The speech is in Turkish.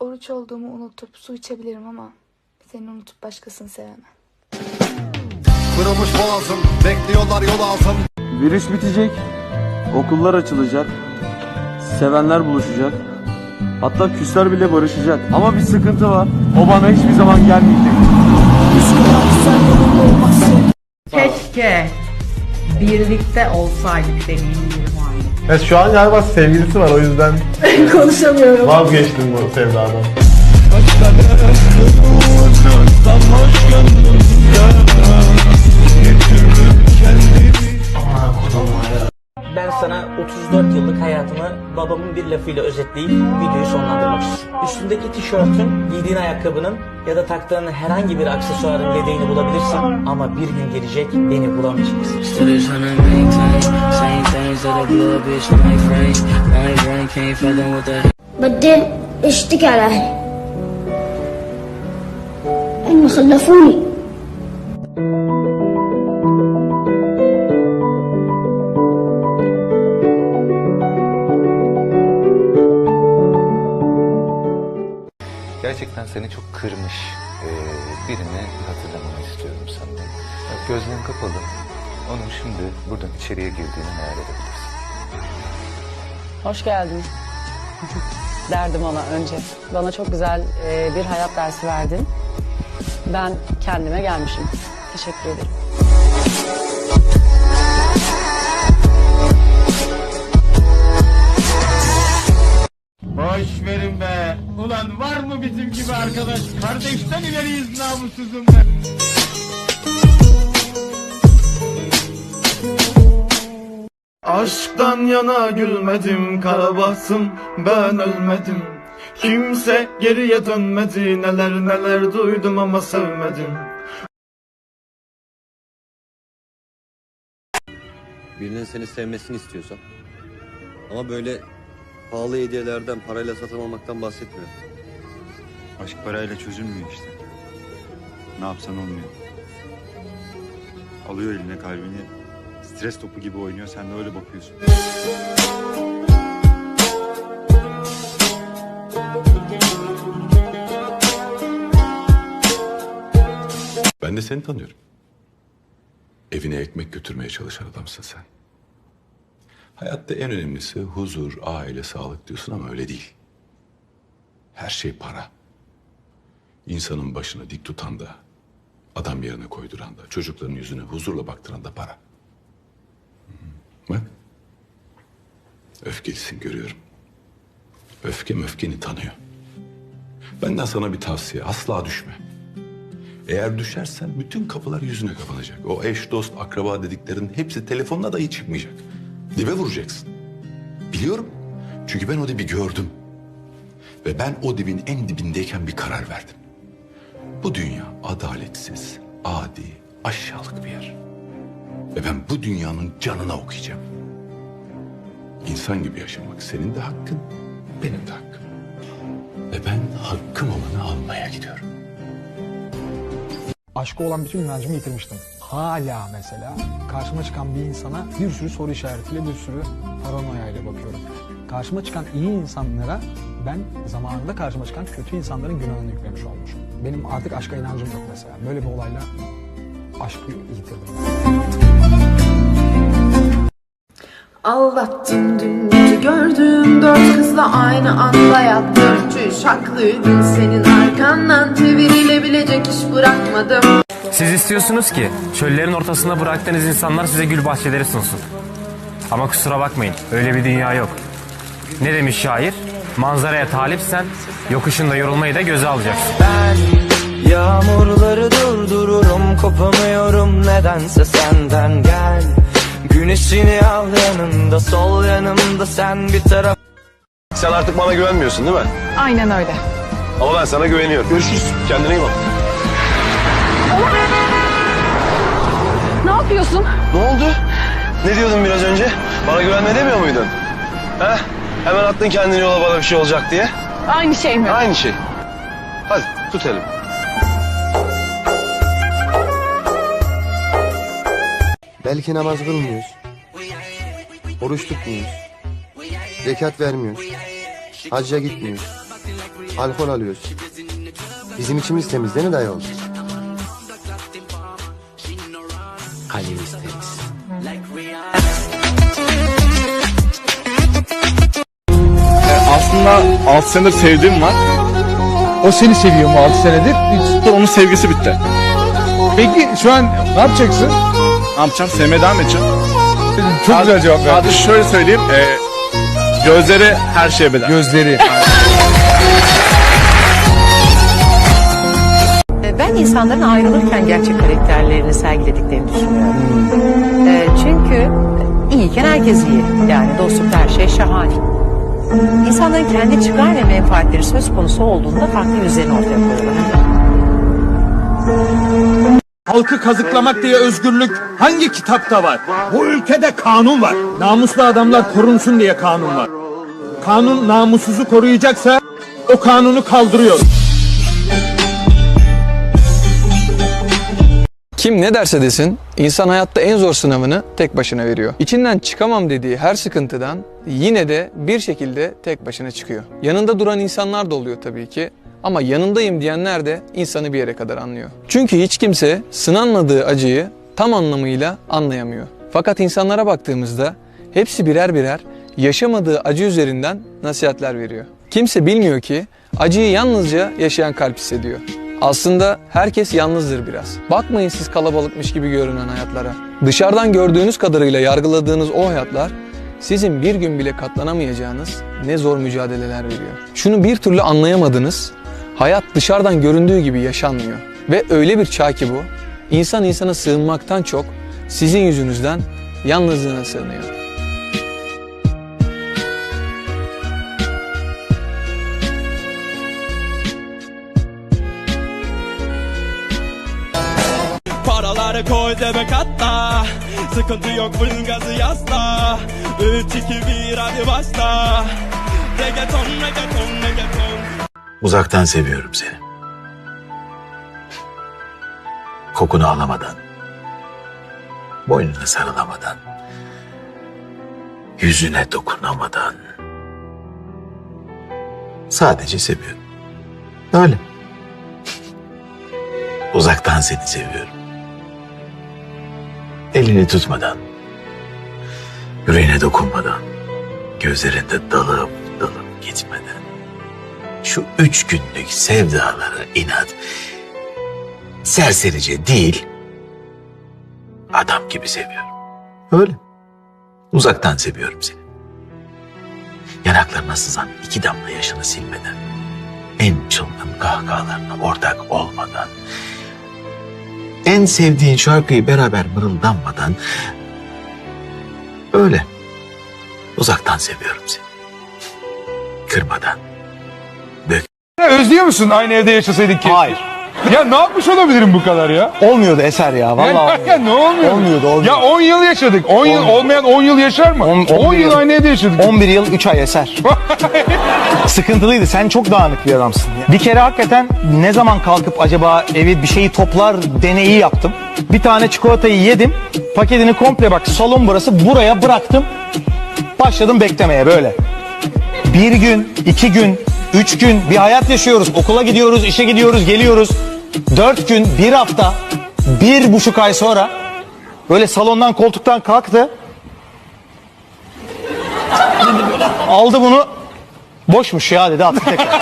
Oruç olduğumu unutup su içebilirim ama seni unutup başkasını sevemem. Kırılmış boğazım Bekliyorlar yol ağzım Virüs bitecek, okullar açılacak, sevenler buluşacak, hatta küsler bile barışacak. Ama bir sıkıntı var, o bana hiçbir zaman gelmeyecek. Keşke birlikte olsaydık deneyimlerim aynı. Evet şu an galiba sevgilisi var o yüzden Konuşamıyorum. vazgeçtim bu sevdadan. babamın bir lafıyla özetleyip videoyu sonlandırmak istiyorum. Üstündeki tişörtün, giydiğin ayakkabının ya da taktığın herhangi bir aksesuarın yedeğini bulabilirsin ama bir gün gelecek beni bulamayacaksın. Still tryna maintain same things that'll blow a bitch like frame. My brain can't fathom what the بدي اشتكي على اهلي انه خلفوني seni çok kırmış eee, birini hatırlamanı istiyorum senden. Gözlerin kapalı. Onun şimdi buradan içeriye girdiğini hayal edebilirsin. Hoş geldin. Derdim ona önce. Bana çok güzel e, bir hayat dersi verdin. Ben kendime gelmişim. Teşekkür ederim. Ulan var mı bizim gibi arkadaş? Kardeşten ileriyiz namussuzum ben. Aşktan yana gülmedim karabahtım ben ölmedim. Kimse geriye dönmedi. Neler neler duydum ama sevmedim. Birinin seni sevmesini istiyorsan. Ama böyle pahalı hediyelerden parayla satın almaktan bahsetmiyorum. Aşk parayla çözülmüyor işte. Ne yapsan olmuyor. Alıyor eline kalbini. Stres topu gibi oynuyor. Sen de öyle bakıyorsun. Ben de seni tanıyorum Evine ekmek götürmeye çalışan adamsın sen Hayatta en önemlisi huzur, aile, sağlık diyorsun ama öyle değil Her şey para İnsanın başını dik tutan da Adam yerine koyduran da Çocukların yüzüne huzurla baktıran da para. Bak Öfkelisin görüyorum Öfke öfkeni tanıyor Benden sana bir tavsiye asla düşme eğer düşersen bütün kapılar yüzüne kapanacak. O eş, dost, akraba dediklerin hepsi telefonla dahi çıkmayacak. Dibe vuracaksın. Biliyorum. Çünkü ben o dibi gördüm. Ve ben o dibin en dibindeyken bir karar verdim. Bu dünya adaletsiz, adi, aşağılık bir yer. Ve ben bu dünyanın canına okuyacağım. İnsan gibi yaşamak senin de hakkın, benim de hakkım. Ve ben hakkım olanı almaya gidiyorum. aşka olan bütün inancımı yitirmiştim. Hala mesela karşıma çıkan bir insana bir sürü soru işaretiyle bir sürü paranoyayla bakıyorum. Karşıma çıkan iyi insanlara ben zamanında karşıma çıkan kötü insanların günahını yüklemiş olmuşum. Benim artık aşka inancım yok mesela. Böyle bir olayla aşkı yitirdim. Aldattın dün gece gördüğüm dört kızla aynı anda yattım. Çüş haklıydın senin arkandan çevirilebilecek iş bırakmadım. Siz istiyorsunuz ki çöllerin ortasında bıraktığınız insanlar size gül bahçeleri sunsun. Ama kusura bakmayın öyle bir dünya yok. Ne demiş şair? Manzaraya talipsen yokuşunda yorulmayı da göze alacaksın. Yağmurları durdururum kopamıyorum nedense senden gel Güneşini al yanımda sol yanımda sen bir taraf Sen artık bana güvenmiyorsun değil mi? Aynen öyle. Ama ben sana güveniyorum. Görüşürüz. Kendine iyi bak. Yapıyorsun? Ne oldu? Ne diyordun biraz önce? Bana güvenme demiyor muydun? He? Hemen attın kendini yola bana bir şey olacak diye. Aynı şey mi? Aynı şey. Hadi tut elimi. Belki namaz kılmıyoruz. Oruç tutmuyoruz. Zekat vermiyoruz. Hacca gitmiyoruz. alkol alıyoruz. Bizim içimiz temiz değil mi dayı oğlum? Aslında 6 senedir sevdiğim var. O seni seviyor mu 6 senedir? Hiç- Onun sevgisi bitti. Peki şu an ne yapacaksın? Ne yapacağım? Sevmeye devam edeceğim. Çok güzel cevap verdin. Hadi şöyle söyleyeyim. E, gözleri her şeye bedel. Gözleri. Ben insanların ayrılırken gerçek karakterlerini sergilediklerini düşünüyorum. E, çünkü iyiyken herkes iyi. Yani dostlukta her şey şahane. İnsanların kendi çıkar ve menfaatleri söz konusu olduğunda farklı yüzlerini ortaya koyuyorlar. Halkı kazıklamak diye özgürlük hangi kitapta var? Bu ülkede kanun var. Namuslu adamlar korunsun diye kanun var. Kanun namussuzu koruyacaksa o kanunu kaldırıyor. Kim ne derse desin, insan hayatta en zor sınavını tek başına veriyor. İçinden çıkamam dediği her sıkıntıdan yine de bir şekilde tek başına çıkıyor. Yanında duran insanlar da oluyor tabii ki. Ama yanındayım diyenler de insanı bir yere kadar anlıyor. Çünkü hiç kimse sınanmadığı acıyı tam anlamıyla anlayamıyor. Fakat insanlara baktığımızda hepsi birer birer yaşamadığı acı üzerinden nasihatler veriyor. Kimse bilmiyor ki acıyı yalnızca yaşayan kalp hissediyor. Aslında herkes yalnızdır biraz. Bakmayın siz kalabalıkmış gibi görünen hayatlara. Dışarıdan gördüğünüz kadarıyla yargıladığınız o hayatlar sizin bir gün bile katlanamayacağınız ne zor mücadeleler veriyor. Şunu bir türlü anlayamadınız. Hayat dışarıdan göründüğü gibi yaşanmıyor. Ve öyle bir çağ ki bu, insan insana sığınmaktan çok sizin yüzünüzden yalnızlığına sığınıyor. Koy cebe katla Sıkıntı yok full gazı yasla 3 2 1 hadi başla Reggaeton reggaeton reggaeton Uzaktan seviyorum seni. Kokunu alamadan, boynuna sarılamadan, yüzüne dokunamadan. Sadece seviyorum. Öyle. Uzaktan seni seviyorum. Elini tutmadan, yüreğine dokunmadan, gözlerinde dalıp dalıp gitmeden. Şu üç günlük sevdalara inat. Serserice değil. Adam gibi seviyorum. Öyle. Uzaktan seviyorum seni. Yanaklarına sızan iki damla yaşını silmeden, en çılgın kahkahalarına ortak olmadan, en sevdiğin şarkıyı beraber mırıldanmadan, öyle. Uzaktan seviyorum seni. Kırmadan, Özlüyor musun aynı evde yaşasaydık keşke? Hayır. Ya ne yapmış olabilirim bu kadar ya? Olmuyordu Eser ya vallahi. Ya, ya ne olmuyor? Olmuyordu, olmuyordu. Ya 10 yıl yaşadık. 10 yıl Olmuyor. olmayan 10 yıl yaşar mı? 10 yıl aynı evde yaşadık. 11 yıl 3 ay Eser. Sıkıntılıydı. Sen çok dağınık bir adamsın. ya. Bir kere hakikaten ne zaman kalkıp acaba evi bir şeyi toplar deneyi yaptım. Bir tane çikolatayı yedim. Paketini komple bak salon burası buraya bıraktım. Başladım beklemeye böyle. Bir gün, iki gün, üç gün bir hayat yaşıyoruz. Okula gidiyoruz, işe gidiyoruz, geliyoruz. Dört gün, bir hafta, bir buçuk ay sonra böyle salondan koltuktan kalktı. Aldı bunu. Boşmuş ya dedi attı tekrar.